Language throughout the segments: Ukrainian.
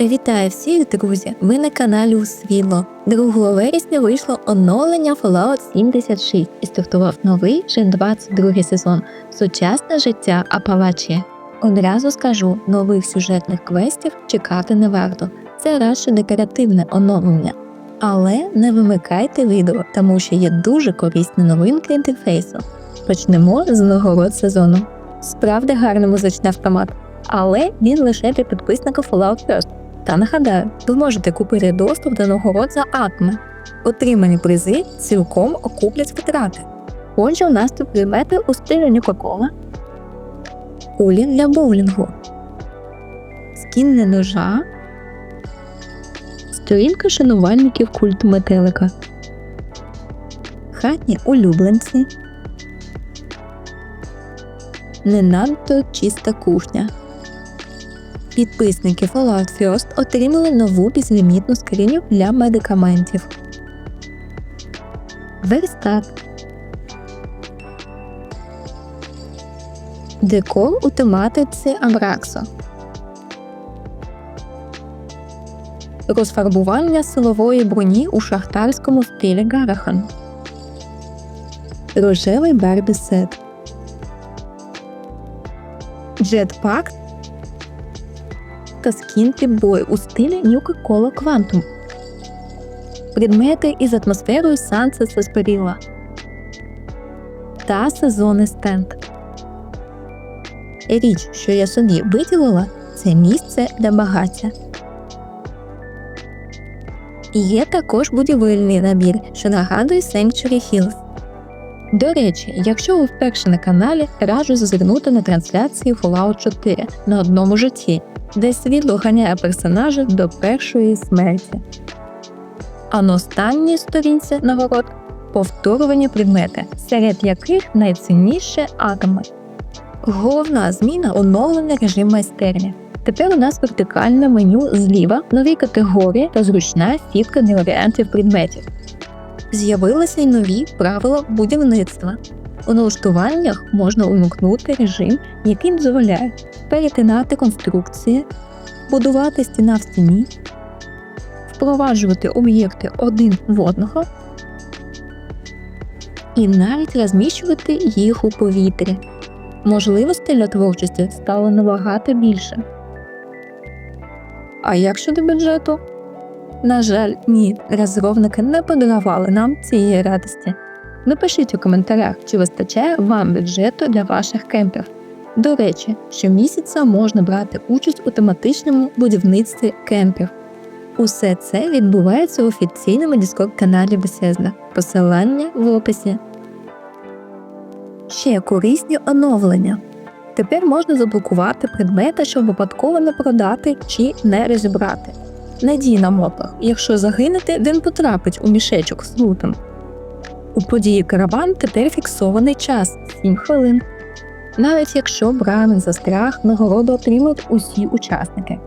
Вітаю всіх, друзі! Ви на каналі Усвітло. 2 вересня вийшло оновлення Fallout 76 і стартував новий вже 22 сезон Сучасне життя Апалачія. Одразу скажу, нових сюжетних квестів чекати не варто. Це радше декоративне оновлення. Але не вимикайте відео, тому що є дуже корисні новинки інтерфейсу. Почнемо з нагород сезону. Справді гарний музичний автомат, але він лише для підписників Fallout First. Та нагадаю, ви можете купити доступ до нагород за атми. Отримані призи цілком окуплять витрати. Отже, у нас тут предмети у стилі Нікокола, кулі для боулінгу, скін для ножа, сторінка шанувальників культу метелика, хатні улюбленці, не надто чиста кухня. Підписники Fallout First отримали нову безлімітну скриню для медикаментів. Верстат. Декор у тематиці Абраксо. Розфарбування силової броні у шахтарському стилі Гарахан. Рожевий Барбі сет. Джетпак та скін бой у стилі Nuka Cola Quantum. Предмети із атмосферою Sunset Sarsaparilla та сезонний стенд. Річ, що я собі виділила, це місце для багаття. Є також будівельний набір, що нагадує Sanctuary Hills. До речі, якщо ви вперше на каналі, раджу зазирнути на трансляції Fallout 4 на одному житті, де світло ганяє персонажа до першої смерті. А на останній сторінці нагород повторювані предмети, серед яких найцінніше атоми. Головна зміна оновлений режим майстерні. Тепер у нас вертикальне меню зліва, нові категорії та зручна сітка для варіантів предметів. З'явилися й нові правила будівництва. У налаштуваннях можна увімкнути режим, який дозволяє перетинати конструкції, будувати стіна в стіні, впроваджувати об'єкти один в одного і навіть розміщувати їх у повітрі. Можливостей для творчості стало набагато більше. А як щодо бюджету? На жаль, ні, розробники не подарували нам цієї радості. Напишіть у коментарях, чи вистачає вам бюджету для ваших кемпів. До речі, щомісяця можна брати участь у тематичному будівництві кемпів. Усе це відбувається у офіційному Discord каналі Bethesda. Посилання в описі. Ще корисні оновлення. Тепер можна заблокувати предмети, щоб випадково не продати чи не розібрати. Надій на мотлах, якщо загинете, він потрапить у мішечок з лутом. У події караван тепер фіксований час 7 хвилин. Навіть якщо браник застряг, нагороду отримують усі учасники.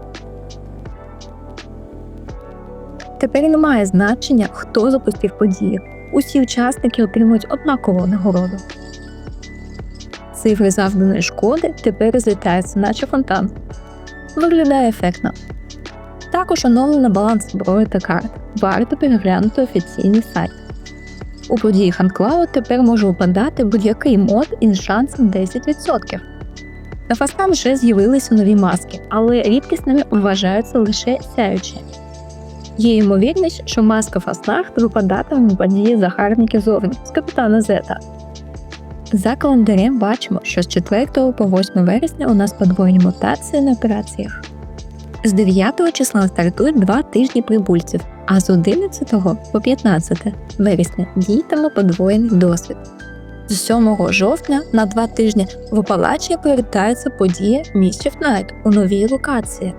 Тепер немає значення, хто запустив подію. Усі учасники отримують однакову нагороду. Цифри завданої шкоди тепер розлітаються, наче фонтан. Виглядає ефектно. Також оновлено баланс зброї та карт. Варто переглянути офіційний сайт. У подіях Анклау тепер може випадати будь-який мод із шансом 10%. На фастам вже з'явилися нові маски, але рідкісними вважаються лише сяючі. Є ймовірність, що маска Фаснахт випадатиме в події загарбників зовні з капітана Зета. За календарем бачимо, що з 4 по 8 вересня у нас подвоєні мутації на операціях. З 9 числа стартують два тижні прибульців, а з 11 по 15 вересня діятиме подвоєний досвід. З 7 жовтня на два тижні в Апалачі повертається подія Mischief Night у новій локації.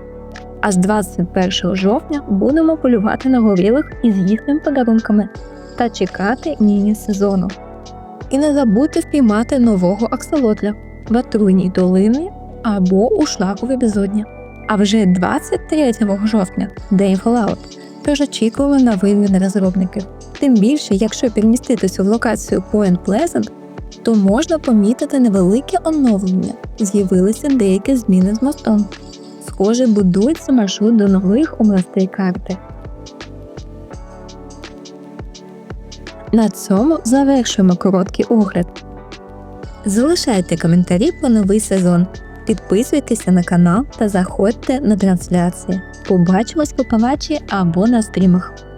А з 21 жовтня будемо полювати на горілих із їхніми подарунками та чекати міні-сезону. І не забудьте впіймати нового аксолотля в отруйній долині або у шлаковій безодні. А вже 23 жовтня день Fallout, тож очікуємо на вивід розробників. Тим більше, якщо переміститися в локацію Point Pleasant, то можна помітити невелике оновлення. З'явилися деякі зміни з мостом. Схоже, будується маршрут до нових областей карти. На цьому завершуємо короткий огляд. Залишайте коментарі про новий сезон. Підписуйтеся на канал та заходьте на трансляції. Побачимось по палачі або на стрімах.